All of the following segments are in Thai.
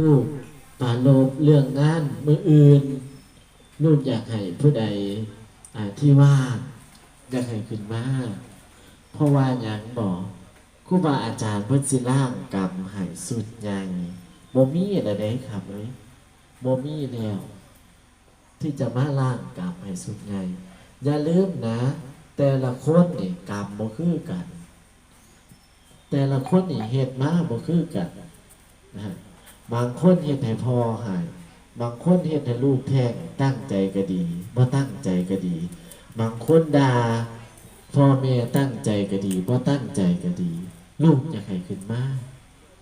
ลูกปาโลบเรื่องงานมืออื่น ลูกอยากให้ผู้ใดที่ว่าอยากให้ขึ้นมาเพราะว่าอย่างบอกครูบาอาจารย์พิ่นสิล่างกรรมให้สุดใหญ่บ่มีอะไรเด้ครับเอ้ยบ่มีแล้วที่จะมาล่างกรรมให้สุดใหญ่อย่าลืมนะ แต่ละคนนี่กรรมบ่คือกัน แต่ละคนนี่เหตุมาบ่คือกันนะ บางคนเฮ็ดให้พ่อหาย บางคนเฮ็ดให้ลูกแท้งตั้งใจก็ดีบ่ตั้งใจก็ดี บางคนด่าพ่อแม่ตั้งใจก็ดีบ่ตั้งใจก็ดี ลูกอยากให้ขึ้นมา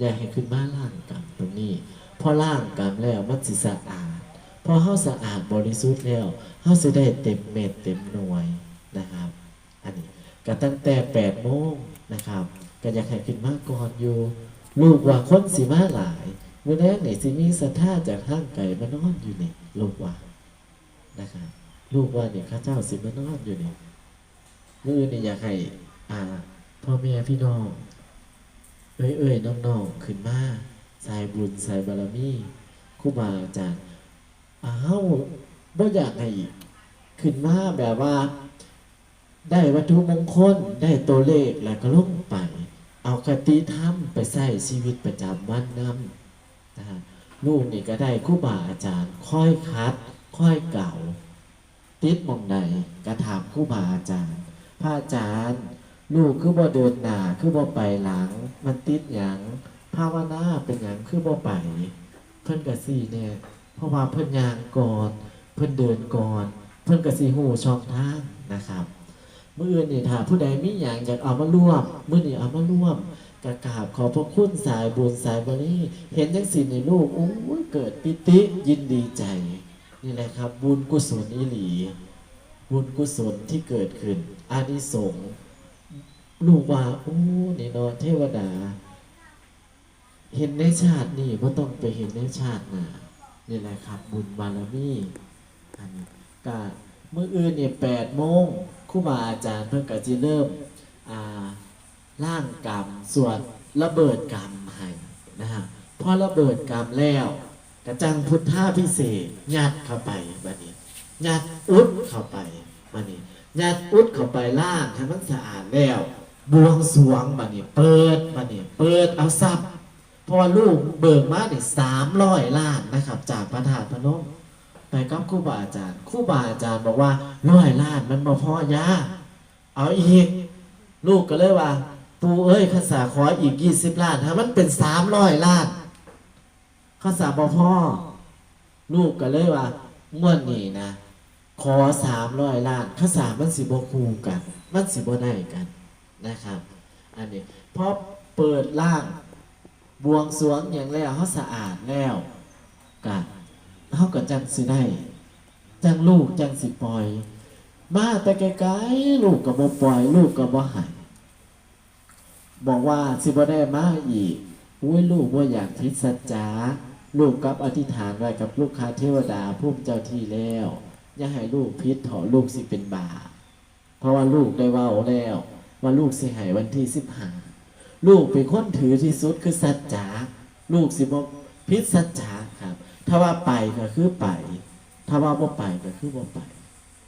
อยากให้ขึ้นมาล่างกรรมตรงนี้พอล่างกรรมแล้วมันสิสะอาดพอเฮาสะอาดบริสุทธิ์แล้วเฮาสิได้เต็มเม็ดเต็มหน่วยนะครับ อันนี้ก็ตั้งแต่8โมงนะครับ ก็อยากให้ขึ้นมาก่อนอยู่ ลูกว่าคนสิมาหลาย มื้อแรกนี่สิมีศรัทธาจากทางไกลมานอนอยู่นี่ลูกว่านะครับลูกว่าเนี่ยข้าเจ้าสิมานอนอยู่นี่มื้ออื่นนี่อยากให้อ่าพ่อแม่พี่น้องเอ้ยเอ้ยน้องๆขึ้นมาสายบุญสายบารมีครูบาอาจารย์อ้าวบ่อยากให้ขึ้นมาแบบว่า ได้วัตถุมงคลได้ตัวเลขแล้วก็ลงไป เอาคติธรรมไปใส่ชีวิตประจำวันนำ นะฮะลูกนี่ก็ได้ครู่บาอาจารย์ ค่อยคัด ค่อยเก่า ติดมองใดก็ถามครู่บาอาจารย์ พระอาจารย์ลูกคือบ่เดินหน้าคือบ่ไปหลัง มันติดหยังภาวนาเป็นหยังคือบ่ไปเพิ่นก็สี่เนี่ยเพราะว่าเพิ่นยางก่อนเพิ่นเดินก่อน เพิ่นก็สิหูช่องทางนะครับมื่ออื่นนี่ถ้าผู้ใดมีอย่างอยากเอามาร่วมมื่อนี่เอามาร่วม กระกราบขอพระคุณสายบุญสายบริเห็นจังสิในลูกโอ้ยเกิดปิติยินดีใจ นี่แหละครับ บุญกุศลอิหลี บุญกุศลที่เกิดขึ้นอานิสงส์ลูกว่าโอ้นี่เนอนเทวดา เห็นในชาตินี่ก็ต้องไปเห็นในชาติหน้านี่แหละครับ บุญบารมีอันนี้ก็มื่ออื่นเนี่ยแปดโมงครูบาอาจารย์เพิ่งกะจิเริ่มอ่า ล่างกรรมส่วนระเบิดกรรมให้นะฮะพอระเบิดกรรมแล้วกระจังพุทธาพิเศษยัดเข้าไปบัดนี้ยัดอุดเข้าไปบัดนี้ยัดอุดเข้าไปล่างให้มันสะอาดแล้ว บวงสรวงบัดนี้ เปิดบัดนี้ เปิดเอาทรัพย์พราะว่าลูกเบิกมาเนี่ยสามร้อยล้านนะครับ จากพระธาตุพนมไปกับครูบาอาจารย์ครูบาอาจารย์บอกว่าร้อยล้านมันบ่พอยาเอาอีก ลูกก็เลยว่า ปูเอ้ยข้าสาขออีกยี่สิบล้านถ้ามันเป็นสามร้อยล้านข้าสาบ่พอลูกก็เลยว่าม่วนนี่นะ ขอสามร้อยล้านข้าสามันสิบ่คูกัน มันสิบได้กันนะครับ อันนี้พอเปิดล่างบวงสรวงอย่างแล้วเขาสะอาดแล้วกันเขาก็จังสิได้ จังลูกจังสิปล่อย มาแต่ไกลๆลูกก็บ่ปล่อย ลูกก็บ่หาย บอกว่าสิบ่ได้มาอีกอุ้ยลูกว่าอยากทิศสัจจาลูกกับอธิษฐานไว้กับลูกค้าเทวดาผู้เจ้าที่แล้ว อย่าให้ลูกพิษถอลูกสิเป็นบาเพราะว่าลูกได้ว่าแล้ว ว่าลูกสิหายวันที่สิบห้าลูกเป็นคนถือที่สุดคือสัจจาลูกสิบพิษสัจจาครับ ถ้าว่าไปก็คือไป ถ้าว่าบ่ไปก็คือบ่ไป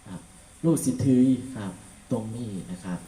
ครับ ลูกสิถือครับ ตรงนี้นะครับ